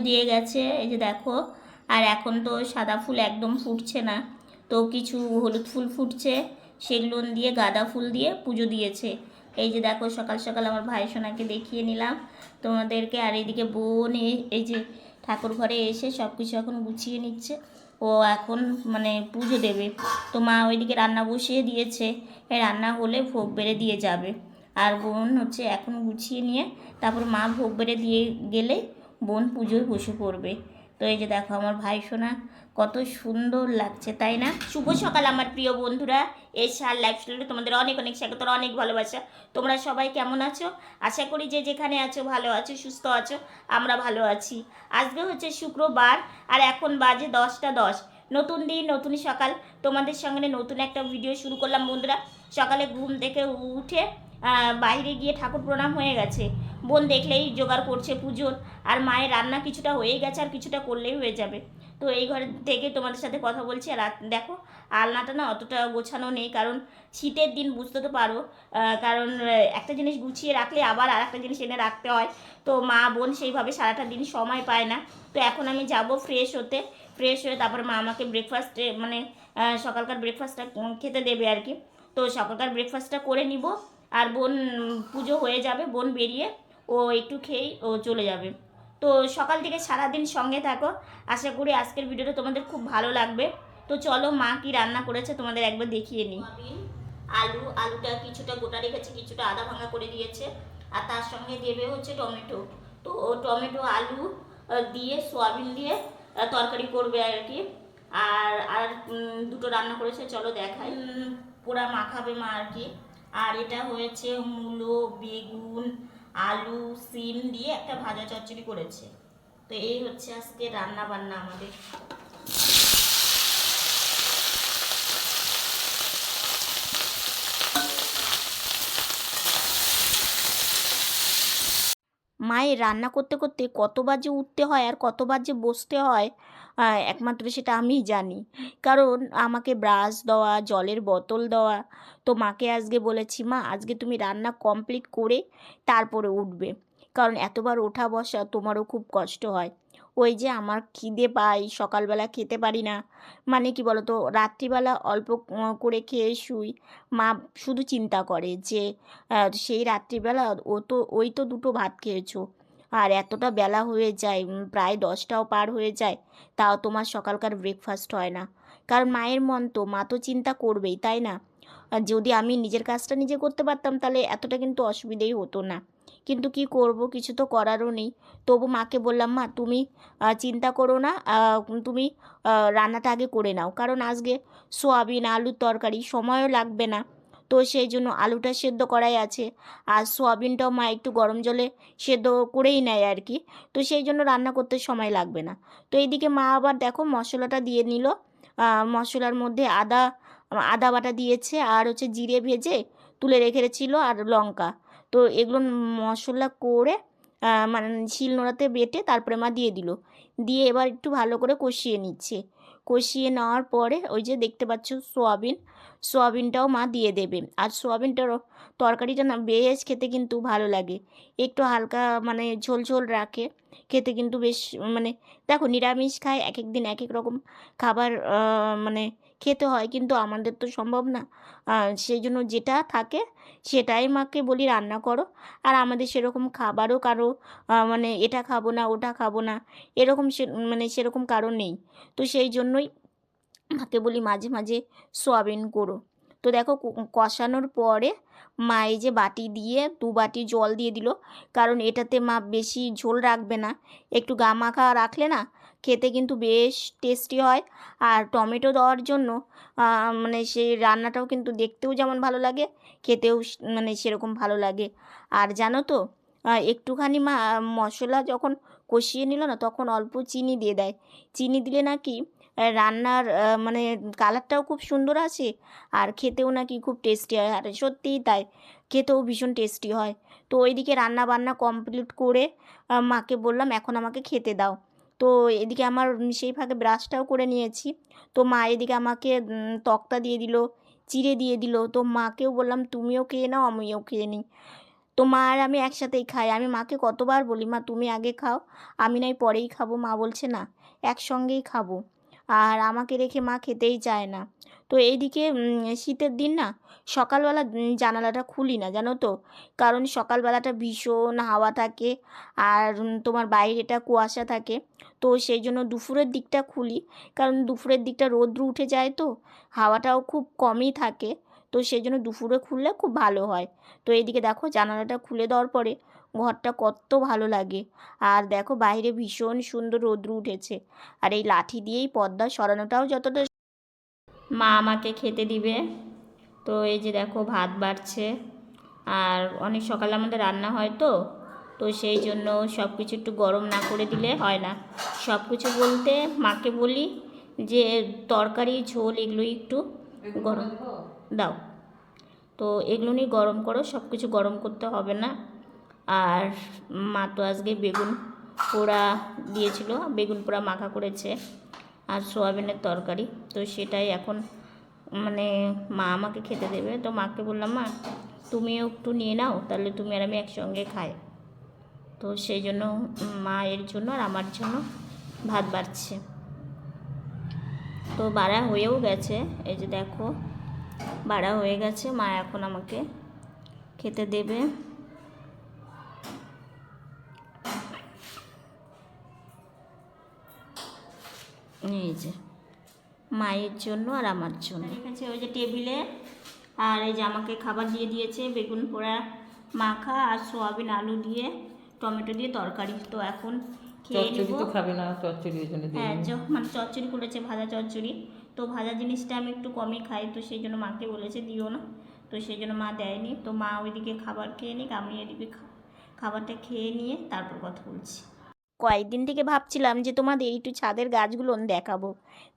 দিয়ে গেছে, এই যে দেখো। আর এখন তো সাদা ফুল একদম ফুটছে না। তো কিছু হলুদ ফুল ফুটছে সেগুলো দিয়ে, গাঁদা ফুল দিয়ে পুজো দিয়েছে। এই যে দেখো, সকাল সকাল আমার ভাই সোনাকে দেখিয়ে নিলাম। তোমাদেরকে আর এইদিকে বোন এ- এই যে ঠাকুর ঘরে এসে সব কিছু এখন গুছিয়ে নিচ্ছে। ও এখন মানে পুজো দেবে। তো মা ওইদিকে রান্না বসিয়ে দিয়েছে। এই রান্না হলে ভোগ বেড়ে দিয়ে যাবে। আর বোন হচ্ছে এখন গুছিয়ে নিয়ে, তারপর মা ভোগ বেড়ে দিয়ে গেলে বোন পুজোয় বসে পড়বে। তো এই যে দেখো আমার ভাই সোনা, কত সুন্দর লাগছে, তাই না? শুভ সকাল আমার প্রিয় বন্ধুরা। এই সার লাইফস্টাইলে তোমাদের অনেক অনেক স্বাগত অনেক ভালোবাসা। তোমরা সবাই কেমন আছো? আশা করি যে যেখানে আছো ভালো আছো, সুস্থ আছো, আমরা ভালো আছি। আজকে হচ্ছে শুক্রবার, আর এখন বাজে দশটা দশ। নতুন দিন, নতুন সকাল। তোমাদের সঙ্গে নতুন একটা ভিডিও শুরু করলাম বন্ধুরা। সকালে ঘুম থেকে উঠে বাইরে গিয়ে ঠাকুর প্রণাম হয়ে গেছে। বোন দেখলেই জোগাড় করছে পুজোর। আর মায়ের রান্না কিছুটা হয়ে গেছে আর কিছুটা করলেই হয়ে যাবে। তো এই ঘরে থেকে তোমাদের সাথে কথা বলছি। আর দেখো, আলনাটা না অতটা গোছানো নেই। কারণ শীতের দিন, বুঝতে তো পারো। কারণ একটা জিনিস গুছিয়ে রাখলে আবার আর একটা জিনিস এনে রাখতে হয়। তো মা, বোন সেইভাবে সারাটা দিন সময় পায় না। তো এখন আমি যাব ফ্রেশ হতে। ফ্রেশ হয়ে তারপর মা আমাকে ব্রেকফাস্টে মানে সকালকার ব্রেকফাস্টটা খেতে দেবে আর কি। তো সকালকার ব্রেকফাস্টটা করে নিব। আর বোন পুজো হয়ে যাবে বোন বেরিয়ে ও একটু খেয়েই ও চলে যাবে। তো সকাল থেকে সারাদিন সঙ্গে থাকো। আশা করি আজকের ভিডিওটা তোমাদের খুব ভালো লাগবে। তো চলো মা কি রান্না করেছে তোমাদের একবার দেখিয়ে নিই। আলু আলুটা কিছুটা গোটা রেখেছে কিছুটা আদা ভাঙা করে দিয়েছে। আর তার সঙ্গে দেবে হচ্ছে টমেটো। তো ও টমেটো আলু দিয়ে সোয়াবিন দিয়ে তরকারি করবে আর কি। আর আর দুটো রান্না করেছে চলো দেখাই। পোড়া মাখাবে মা আর কি। আর এটা হয়েছে মূলো, বেগুন, আলু, সিম দিয়ে একটা ভাজা চচ্চড়ি করেছে। তো এই হচ্ছে আজকে রান্না বান্না আমাদের। মায়ের রান্না করতে করতে কত বাজে উঠতে হয় আর কত বাজে বসতে হয় একমাত্র সেটা আমি জানি। কারণ আমাকে ব্রাশ দেওয়া, জলের বোতল দেওয়া, তো মাকে আজকে বলেছি, মা, আজকে তুমি রান্না কমপ্লিট করে তারপরে উঠবে। কারণ এতবার ওঠা বসা তোমারও খুব কষ্ট হয়। ওই যে আমার খিদে পাই, সকালবেলা খেতে পারি না। মানে কি বলতো, রাত্রিবেলা অল্প করে খেয়ে শুই। মা শুধু চিন্তা করে যে সেই রাত্রিবেলা ও তো, ওই তো দুটো ভাত খেয়েছো। আর এতটা বেলা হয়ে যায় প্রায় দশটাও পার হয়ে যায়, তাও তোমার সকালকার ব্রেকফাস্ট হয় না। কারণ মায়ের মন তো, মা তো চিন্তা করবেই, তাই না? যদি আমি নিজের কাজটা নিজে করতে পারতাম, তাহলে এতটা কিন্তু অসুবিধেই হতো না। কিন্তু কি করব? কিছু তো করারও নেই। তবু মাকে বললাম, মা, তুমি চিন্তা করো না তুমি রান্নাটা আগে করে নাও। কারণ আজকে সোয়াবিন, আলুর তরকারি, সময়ও লাগবে না। তো সেই জন্য আলুটা সেদ্ধ করাই আছে। আর সোয়াবিনটাও মা একটু গরম জলে সেদ্ধ করেই নেয় আর কি। তো সেই জন্য রান্না করতে সময় লাগবে না। তো এইদিকে মা আবার দেখো মশলাটা দিয়ে নিল। মশলার মধ্যে আদা আদা বাটা দিয়েছে। আর হচ্ছে জিরে ভেজে তুলে রেখেছিল আর লঙ্কা। তো এগুলো মশলা করে মানে শিল নোড়াতে বেটে তারপরে মা দিয়ে দিল। দিয়ে এবার একটু ভালো করে কষিয়ে নিচ্ছে। কষিয়ে নেওয়ার পরে ওই যে দেখতে পাচ্ছ, সোয়াবিন। সোয়াবিনটাও মা দিয়ে দেবে। আর সোয়াবিনটার তরকারিটা না বেশ খেতে কিন্তু ভালো লাগে। একটু হালকা মানে ঝোল ঝোল রাখে, খেতে কিন্তু বেশ মানে দেখো নিরামিষ খায় এক এক দিন এক এক রকম খাবার মানে খেতে হয়। কিন্তু আমাদের তো সম্ভব না। সেই জন্য যেটা থাকে সেটাই মাকে বলি রান্না করো। আর আমাদের সেরকম খাবারও কারও মানে এটা খাব না, ওটা খাব না, এরকম সে মানে সেরকম কারণ নেই। তো সেই জন্যই মাকে বলি মাঝে মাঝে সোয়াবিন করো তো দেখো কষানোর পরে মা এই যে বাটি দিয়ে দু বাটি জল দিয়ে দিল, কারণ এটাতে মা বেশি ঝোল রাখবে না। একটু গা মাখা রাখলে না খেতে কিন্তু বেশ টেস্টি হয়। আর টমেটো দেওয়ার জন্য মানে সেই রান্নাটাও কিন্তু দেখতেও যেমন ভালো লাগে, খেতেও মানে সেরকম ভালো লাগে। আর জানো তো একটুখানি মা, মশলা যখন কষিয়ে নিল না তখন অল্প চিনি দিয়ে দেয়। চিনি দিলে নাকি রান্নার মানে কালারটাও খুব সুন্দর আসে আর খেতেও নাকি খুব টেস্টি হয়। আর সত্যিই তাই, খেতেও ভীষণ টেস্টি হয়। তো ওইদিকে রান্না বান্না কমপ্লিট করে মাকে বললাম, এখন আমাকে খেতে দাও। তো এদিকে আমার সেই ফাঁকে ব্রাশটাও করে নিয়েছি। তো মা এদিকে আমাকে তক্তা দিয়ে দিল, চিড়ে দিয়ে দিল। তো মাকেও বললাম, তুমিও খেয়ে নাও, আমিও খেয়ে নিই। তো মা আর আমি একসাথেই খাই। আমি মাকে কতবার বলি, মা, তুমি আগে খাও, আমি নয় পরেই খাব। মা বলছে, না, একসঙ্গেই খাব। আর আমাকে রেখে মা খেতেই চায় না। তো এইদিকে শীতের দিন না, সকালবেলা জানালাটা খুলি না, জানো তো? কারণ সকালবেলাটা ভীষণ হাওয়া থাকে আর তোমার বাইরেটা কুয়াশা থাকে। তো সেই জন্য দুপুরের দিকটা খুলি, কারণ দুপুরের দিকটা রৌদ্র উঠে যায় তো, হাওয়াটাও খুব কমই থাকে। তো সেই জন্য দুপুরে খুললে খুব ভালো হয়। তো এইদিকে দেখো জানালাটা খুলে দেওয়ার পরে ঘরটা কত ভালো লাগে। আর দেখো বাইরে ভীষণ সুন্দর রৌদ্র উঠেছে। আর এই লাঠি দিয়েই পর্দা সরানোটাও যতটা মা আমাকে খেতে দিবে। তো এই যে দেখো ভাত বাড়ছে। আর অনেক সকালে আমাদের রান্না হয় তো। তো সেই জন্য সব কিছু একটু গরম না করে দিলে হয় না। সব কিছু বলতে মাকে বলি যে তরকারি ঝোল এগুলো একটু গরম দাও। তো এগুলো নিয়ে গরম করো সব কিছু গরম করতে হবে না। আর মা তো আজকে বেগুন পোড়া দিয়েছিল, বেগুন পোড়া মাখা করেছে আর সোয়াবিনের তরকারি। তো সেটাই এখন মানে মা আমাকে খেতে দেবে। তো মাকে বললাম, মা, তুমিও একটু নিয়ে নাও, তাহলে তুমি আর আমি একসঙ্গে খাই। তো সেই জন্য মায়ের জন্য আর আমার জন্য ভাত বাড়ছে। তো বাড়া হয়েও গেছে। এই যে দেখো, বাড়া হয়ে গেছে। মা এখন আমাকে খেতে দেবে। এই যে মায়ের জন্য আর আমার জন্য। রেখেছে ওই যে টেবিলে আর এই যে আমাকে খাবার দিয়ে দিয়েছে বেগুন পোড়া মাখা আর সোয়াবিন আলু দিয়ে টমেটো দিয়ে তরকারি। তো এখন খেয়ে নেব। খাবে না জন্য হ্যাঁ। মানে চচ্চড়ি করেছে ভাজা চচ্চড়ি। তো ভাজা জিনিসটা আমি একটু কমই খাই তো সেই জন্য মাকে বলেছে দিও না। তো সেই জন্য মা দেয়নি। তো মা ওইদিকে খাবার খেয়ে নিক আমি এদিকে খাবারটা খেয়ে নিয়ে তারপর কথা বলছি। কয়েকদিন থেকে ভাবছিলাম যে তোমাদের একটু ছাদের গাছগুলো দেখাবো।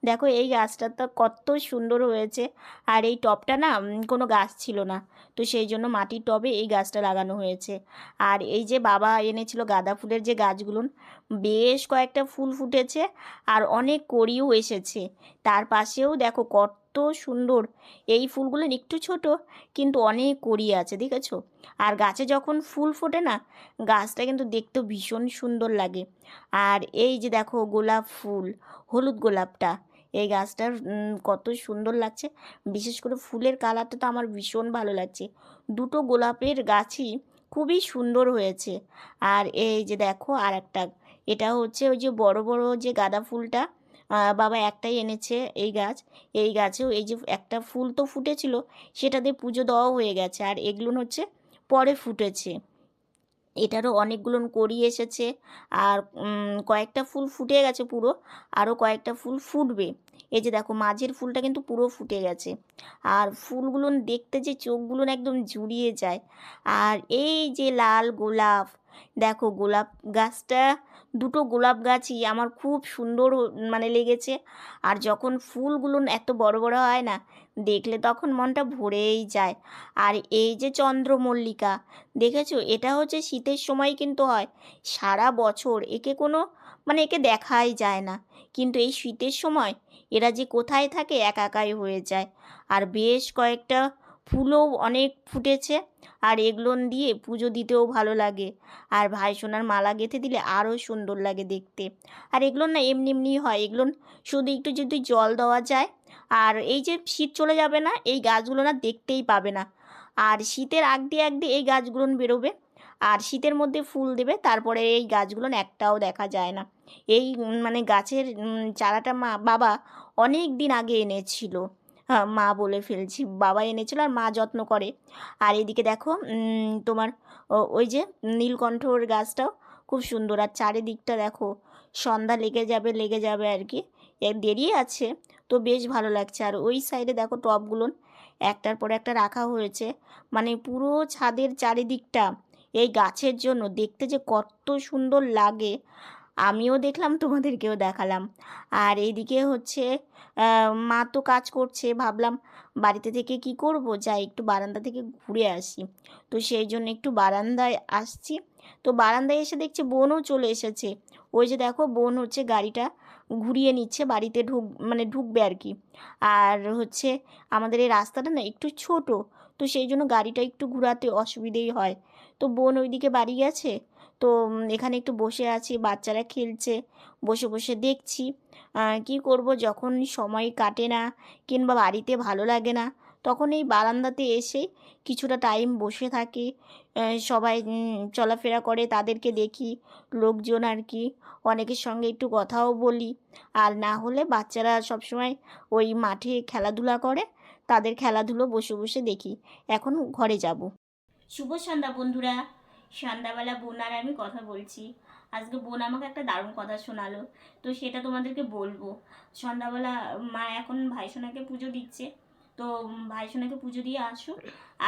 দেখো এই গাছটা তো কত সুন্দর হয়েছে। আর এই টবটা না কোনো গাছ ছিল না। তো সেই জন্য মাটির টবে এই গাছটা লাগানো হয়েছে। আর এই যে বাবা এনেছিল গাঁদা ফুলের যে গাছগুলো, বেশ কয়েকটা ফুল ফুটেছে। আর অনেক কড়িও এসেছে। তার পাশেও দেখো কত সুন্দর। এই ফুলগুলো একটু ছোট, কিন্তু অনেক কড়ি আছে, দেখেছ? আর গাছে যখন ফুল ফোটে না, গাছটা কিন্তু দেখতে ভীষণ সুন্দর লাগে। আর এই যে দেখো গোলাপ ফুল, হলুদ গোলাপটা, এই গাছটার কত সুন্দর লাগছে। বিশেষ করে ফুলের কালারটা তো আমার ভীষণ ভালো লাগছে। দুটো গোলাপের গাছই খুবই সুন্দর হয়েছে। আর এই যে দেখো আর একটা এটা হচ্ছে ওই যে বড় বড় যে গাঁদা ফুলটা বাবা একটাই এনেছে এই গাছ। এই গাছেও এই যে একটা ফুল তো ফুটেছিল, সেটা দিয়ে পুজো দেওয়াও হয়ে গেছে। আর এগুলো হচ্ছে পরে ফুটেছে। এটারও অনেকগুলো কড়ি এসেছে। আর কয়েকটা ফুল ফুটে গেছে পুরো, আরও কয়েকটা ফুল ফুটবে। এই যে দেখো, মাঝের ফুলটা কিন্তু পুরো ফুটে গেছে। আর ফুলগুলো দেখতে যে চোখগুলো একদম জুড়িয়ে যায়। আর এই যে লাল গোলাপ দেখো গোলাপ গাছটা, দুটো গোলাপ গাছই আমার খুব সুন্দর মানে লেগেছে। আর যখন ফুলগুলো এত বড় বড় হয় না, দেখলে তখন মনটা ভরেই যায়। আর এই যে চন্দ্রমল্লিকা, দেখেছ? এটা হচ্ছে শীতের সময় কিন্তু হয়। সারা বছর একে কোনো মানে একে দেখাই যায় না। কিন্তু এই শীতের সময় এরা যে কোথায় থাকে একাকাই হয়ে যায়। আর বেশ কয়েকটা ফুলও অনেক ফুটেছে আর এগুলো দিয়ে পুজো দিতেও ভালো লাগে। আর ভাই সোনার মালা গেঁথে দিলে আরও সুন্দর লাগে দেখতে। আর এগুলো না এমনি এমনি হয় এগুলো শুধু একটু যদি জল দেওয়া যায়। আর এই যে শীত চলে যাবে না, এই গাছগুলো না দেখতেই পাবে না। আর শীতের আগ দিয়ে আগ দিয়ে এই গাছগুলো বেরোবে। আর শীতের মধ্যে ফুল দেবে, তারপরে এই গাছগুলো একটাও দেখা যায় না। এই মানে গাছের চারাটা মা, বাবা অনেক দিন আগে এনেছিল। মা বলে ফেলছি। বাবা এনেছিল আর মা যত্ন করে। আর এদিকে দেখো তোমার ওই যে নীলকণ্ঠর গাছটাও খুব সুন্দর। আর চারিদিকটা দেখো, সন্ধ্যা লেগে যাবে লেগে যাবে আর কি। দেরি আছে, তো বেশ ভালো লাগছে। আর ওই সাইডে দেখো টবগুলো, একটার পর একটা রাখা হয়েছে। মানে পুরো ছাদের চারিদিকটা এই গাছের জন্য। দেখতে যে কত সুন্দর লাগে। আমিও দেখলাম, তোমাদেরকেও দেখালাম। আর এইদিকে হচ্ছে মা তো কাজ করছে, ভাবলাম বাড়িতে থেকে কি করব? যাই, একটু বারান্দা থেকে ঘুরে আসি। তো সেই জন্য একটু বারান্দায় আসছি। তো বারান্দায় এসে দেখছি বোনও চলে এসেছে। ওই যে দেখো, বোন হচ্ছে গাড়িটা ঘুরিয়ে নিচ্ছে, বাড়িতে ঢুক মানে ঢুকবে আর কি। আর হচ্ছে আমাদের এই রাস্তাটা না একটু ছোট, তো সেই জন্য গাড়িটা একটু ঘোরাতে অসুবিধেই হয়। তো বোন ওইদিকে বাড়ি গেছে তো এখানে একটু বসে আছি, বাচ্চারা খেলছে, বসে বসে দেখছি। কি করব? যখন সময় কাটে না কিংবা বাড়িতে ভালো লাগে না, তখন এই বারান্দাতে এসে কিছুটা টাইম বসে থাকি। সবাই চলাফেরা করে, তাদেরকে দেখি, লোকজন আর কি, অনেকের সঙ্গে একটু কথাও বলি। আর না হলে বাচ্চারা সবসময় ওই মাঠে খেলাধুলা করে, তাদের খেলাধুলো বসে বসে দেখি। এখন ঘরে যাব। শুভ সন্ধ্যা বন্ধুরা। সন্ধ্যাবেলা বোন আর আমি কথা বলছি। আজকে বোন আমাকে একটা দারুণ কথা শোনালো। তো সেটা তোমাদেরকে বলব। সন্ধ্যাবেলা মা এখন ভাইসোনাকে পুজো দিচ্ছে। তো ভাইসোনাকে পুজো দিয়ে আসুক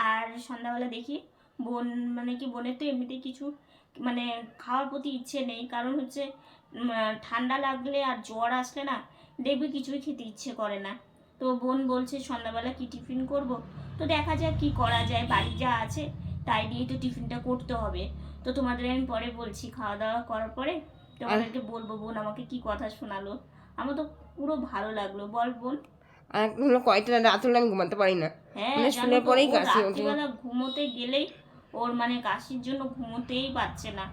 আর সন্ধ্যাবেলা দেখি বোন মানে কি বোনের তো এমনিতে কিছু মানে খাওয়ার প্রতি ইচ্ছে নেই। কারণ হচ্ছে ঠান্ডা লাগলে আর জ্বর আসলে না, দেখবে কিছুই খেতে ইচ্ছে করে না। তো বোন বলছে, সন্ধ্যাবেলা কি টিফিন করব? তো দেখা যাক কি করা যায়। বাড়ি যা আছে তাই দিয়েই তো টিফিনটা করতে হবে। তো তোমাদের আমি পরে বলছি খাওয়া দাওয়া করার পরে তোমাদেরকে বলব বোন আমাকে কি কথা শোনালো। আমার তো পুরো ভালো লাগল বল বোন। হলো কয়টা রাত হলে আমি ঘুমাতে পারি না। হ্যাঁ মানে শুলে পরেই কাশি ওঠে। রাত্রিবেলা ঘুমোতে গেলেই ওর মানে কাশির জন্য ঘুমোতেই পারছে না।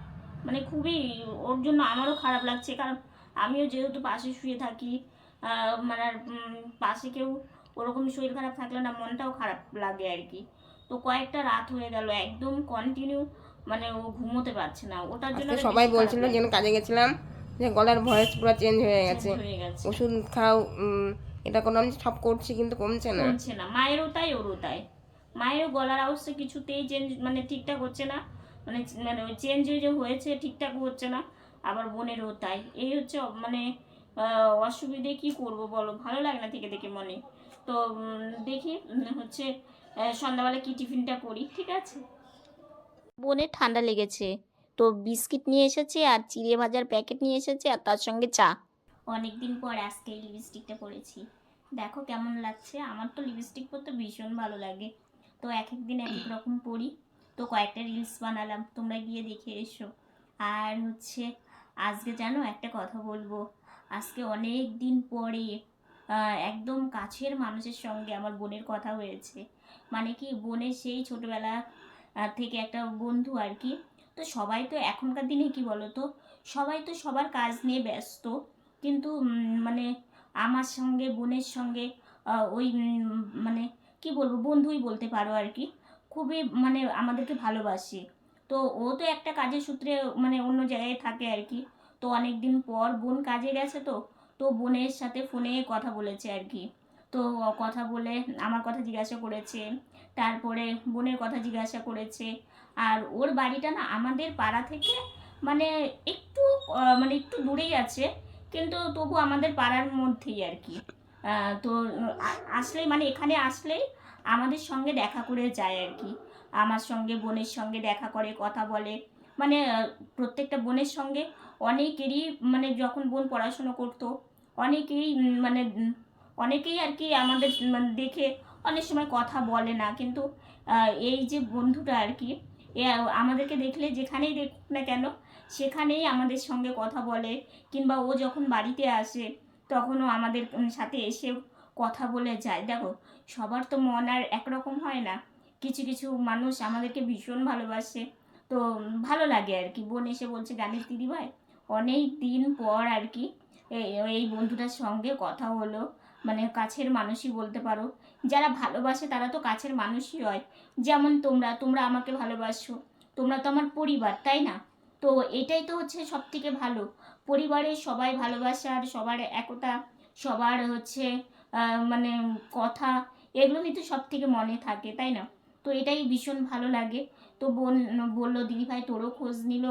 মানে খুবই ওর জন্য আমারও খারাপ লাগছে কারণ আমিও যেহেতু পাশে শুয়ে থাকি মানে পাশে কেউ ওরকম শরীর খারাপ থাকলে না মনটাও খারাপ লাগে আর কি। তো কয়েকটা রাত হয়ে গেল একদম কন্টিনিউ মানে ও ঘুমোতে পারছে না। ওটার জন্য সবাই বলছিল। যেন কাজে গেছিলাম যে গলার ভয়েস পুরো চেঞ্জ হয়ে গেছে। ওষুধ খাও এটা কোনো আমি সব করছি কিন্তু কমছে না। কমছে না। মায়েরও তাই ওরও তাই। মায়েরও গলার অবস্থা কিছুতেই চেঞ্জ মানে ঠিকঠাক হচ্ছে না। মানে মানে চেঞ্জ যে হয়েছে ঠিকঠাক হচ্ছে না আবার বোনেরও তাই। এই হচ্ছে মানে অসুবিধে কি করব বলো? ভালো লাগে না থেকে দেখে মনে। তো দেখি হচ্ছে সন্ধ্যাবেলা কি টিফিনটা করি ঠিক আছে? বোনের ঠান্ডা লেগেছে। তো বিস্কিট নিয়ে এসেছে আর চিড়ে ভাজার প্যাকেট নিয়ে এসেছে আর তার সঙ্গে চা। অনেক দিন পর আজকে এই লিপস্টিকটা পরেছি দেখো কেমন লাগছে আমার তো লিপস্টিক পরতে ভীষণ ভালো লাগে। তো এক এক দিন এক এক রকম পরি। তো কয়েকটা রিলস বানালাম তোমরা গিয়ে দেখে এসো। আর হচ্ছে আজকে জানো একটা কথা বলব আজকে অনেক দিন পরে একদম কাছের মানুষের সঙ্গে আমার বোনের কথা হয়েছে। মানে কি, বোনের সেই ছোটবেলা থেকে একটা বন্ধু আর কি। তো সবাই তো এখনকার দিনে কি বলো তো সবাই তো সবার কাজ নিয়ে ব্যস্ত। কিন্তু মানে আমার সঙ্গে, বোনের সঙ্গে ওই মানে কি বলব, বন্ধুই বলতে পারো আর কি। খুবই মানে আমাদেরকে ভালোবাসে। তো ও তো একটা কাজের সূত্রে মানে অন্য জায়গায় থাকে আর কি। তো অনেক দিন পর বোন কাজে গেছে তো তো বোনের সাথে ফোনে কথা বলেছে আর কি তো কথা বলে আমার কথা জিজ্ঞাসা করেছে, তারপরে বোনের কথা জিজ্ঞাসা করেছে। আর ওর বাড়িটা না আমাদের পাড়া থেকে মানে একটু মানে একটু দূরেই আছে, কিন্তু তবু আমাদের পাড়ার মধ্যেই আর কি তো আসলেই মানে এখানে আসলেই আমাদের সঙ্গে দেখা করে যায় আর কি আমার সঙ্গে, বোনের সঙ্গে দেখা করে, কথা বলে। মানে প্রত্যেকটা বোনের সঙ্গে অনেকেরই মানে যখন বোন পড়াশুনো করতো অনেকেই মানে অনেকেই আর কি আমাদের মানে দেখে অনেক সময় কথা বলে না। কিন্তু এই যে বন্ধুটা আর কি, এ, আমাদেরকে দেখলে যেখানেই দেখুক না কেন, সেখানেই আমাদের সঙ্গে কথা বলে। কিংবা ও যখন বাড়িতে আসে, তখনও আমাদের সাথে এসে কথা বলে যায়। দেখো, সবার তো মন আর একরকম হয় না। কিছু কিছু মানুষ আমাদেরকে ভীষণ ভালোবাসে। তো ভালো লাগে আর কি। বোন এসে বলছে জানিস দিদিভাই অনেক দিন পর আর কি এই বন্ধুটার সঙ্গে কথা হলো। মানে কাছের মানুষই বলতে পারো। যারা ভালোবাসে তারা তো কাছের মানুষই হয়। যেমন তোমরা তোমরা আমাকে ভালোবাসো, তোমরা তো আমার পরিবার, তাই না? তো এটাই তো হচ্ছে সব থেকে ভালো। পরিবারে সবাই ভালোবাসার, সবার একতা, সবার হচ্ছে মানে কথা, এগুলো কিন্তু সব থেকে মনে থাকে, তাই না? তো এটাই ভীষণ ভালো লাগে। তো বোন, বলল দিদিভাই তোরও খোঁজ নিল।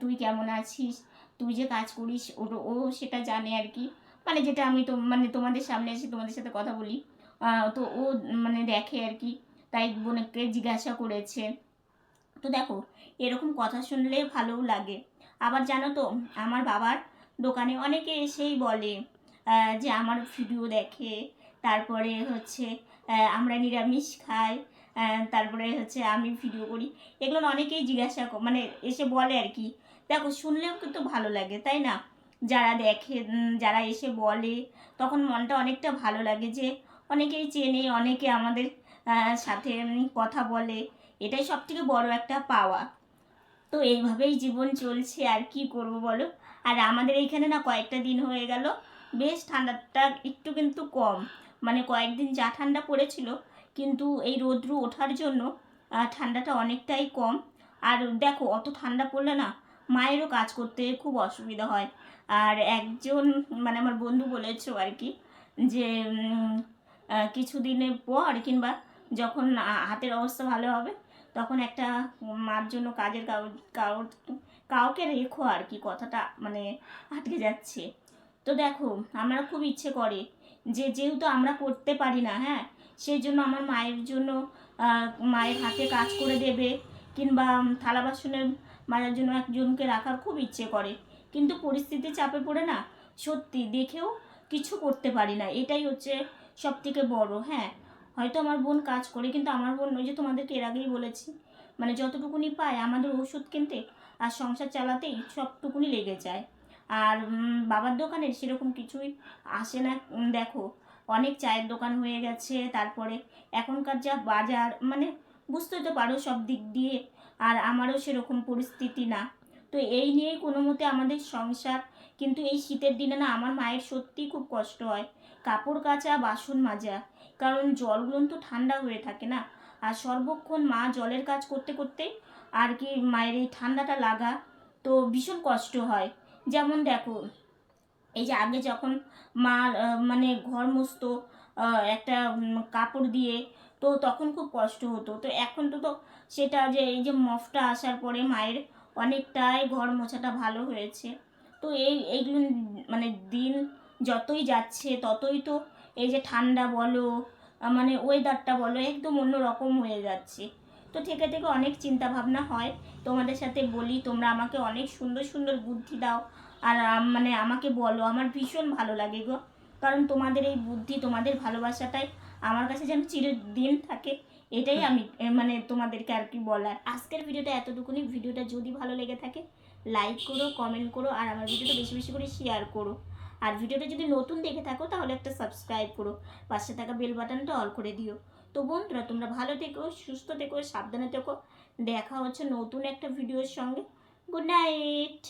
তুই কেমন আছিস? তুই যে কাজ করিস ও ও সেটা জানে আর কি। মানে যেটা আমি তো মানে তোমাদের সামনে এসে তোমাদের সাথে কথা বলি। তো ও মানে দেখে আর কি। তাই বোনকে জিজ্ঞাসা করেছে। তো দেখো, এরকম কথা শুনলে ভালোও লাগে। আবার জানো তো, আমার বাবার দোকানে অনেকে এসেই বলে যে আমার ভিডিও দেখে। তারপরে হচ্ছে আমরা নিরামিষ খাই। তারপরে হচ্ছে আমি ভিডিও করি। এগুলো অনেকেই জিজ্ঞাসা মানে এসে বলে আর কি। দেখো, শুনলেও কিন্তু ভালো লাগে, তাই না? যারা দেখে যারা এসে বলে, তখন মনটা অনেকটা ভালো লাগে যে অনেকেই চেনে, অনেকে আমাদের সাথে কথা বলে। এটাই সব থেকে বড় একটা পাওয়া। তো এইভাবেই জীবন চলছে, আর কি করব বলো? আর আমাদের এইখানে না কয়েকটা দিন হয়ে গেল। বেশ ঠান্ডাটা একটু কিন্তু কম। মানে কয়েকদিন যা ঠান্ডা পড়েছিল কিন্তু এই রৌদ্র ওঠার জন্য ঠান্ডাটা অনেকটাই কম। আর দেখো, অত ঠান্ডা পড়লে না মায়েরও কাজ করতে খুব অসুবিধা হয়। আর একজন মানে আমার বন্ধু বলেছ আর কি, যে কিছুদিনের পর কিংবা যখন হাতের অবস্থা ভালো হবে, তখন একটা মার জন্য কাজের কাউ কাউ, কাউকে রেখো আর কি, কথাটা মানে আটকে যাচ্ছে। তো দেখো, আমরা খুব ইচ্ছে করে যে, যেহেতু আমরা করতে পারি না হ্যাঁ সেই জন্য আমার মায়ের জন্য মায়ের হাতে কাজ করে দেবে, কিংবা থালা বাসনের মাজার জন্য একজনকে রাখার খুব ইচ্ছে করে। কিন্তু পরিস্থিতি চাপে পড়ে না? সত্যি, দেখেও কিছু করতে পারি না। এটাই হচ্ছে সব থেকে বড় হ্যাঁ। হয়তো আমার বোন কাজ করে, কিন্তু আমার বোন ওই যে তোমাদেরকে এর আগেই বলেছি মানে যতটুকুনি পায়, আমাদের ওষুধ কিনতে আর সংসার চালাতেই সবটুকুনি লেগে যায়। আর বাবার দোকানে সেরকম কিছুই আসে না। দেখো অনেক চায়ের দোকান হয়ে গেছে, তারপরে এখনকার যা বাজার মানে বুঝতে তো পারো সব দিক দিয়ে, আর আমারও সেরকম পরিস্থিতি না। তো এই নিয়েই কোনো মতে আমাদের সংসার, কিন্তু এই শীতের দিনে না আমার মায়ের সত্যিই খুব কষ্ট হয়। কাপড় কাচা, বাসন মাজা, কারণ জলগুলো তো ঠান্ডা হয়ে থাকে না। আর সর্বক্ষণ মা জলের কাজ করতে করতে আর কি মায়ের এই ঠান্ডাটা লাগা তো ভীষণ কষ্ট হয়। যেমন দেখো এই যে আগে যখন মা মানে ঘর মুছতো একটা কাপড় দিয়ে, তো তখন খুব কষ্ট হতো। তো এখন তো তো সেটা যে এই যে মফটা আসার পরে মায়ের অনেকটাই ঘর মোছাটা ভালো হয়েছে। তো এই, এইগুলো মানে দিন যতই যাচ্ছে, ততই তো এই যে ঠান্ডা বলো মানে ওয়েদারটা বলো, একদম অন্য রকম হয়ে যাচ্ছে। তো থেকে থেকে অনেক চিন্তা ভাবনা হয়। তোমাদের সাথে বলি, তোমরা আমাকে অনেক সুন্দর সুন্দর বুদ্ধি দাও। আর মানে আমাকে বলো, আমার ভীষণ ভালো লাগে গো। কারণ তোমাদের এই বুদ্ধি, তোমাদের ভালোবাসাটাই আমার কাছে যেন চিরদিন থাকে। এটাই আমি মানে তোমাদেরকে আর কি বলার। আজকের ভিডিওটা এতটুকুনি। ভিডিওটা যদি ভালো লেগে থাকে লাইক করো কমেন্ট করো, আর আমার ভিডিওটা বেশি বেশি করে শেয়ার করো। আর ভিডিওটা যদি নতুন দেখে থাকো, তাহলে একটা সাবস্ক্রাইব করো। পাশে থাকা বেল বাটনটা অল করে দিও। তো বন্ধুরা, তোমরা ভালো থেকো, সুস্থ থেকো, সাবধানে থেকো। দেখা হচ্ছে নতুন একটা ভিডিওর সঙ্গে। Good night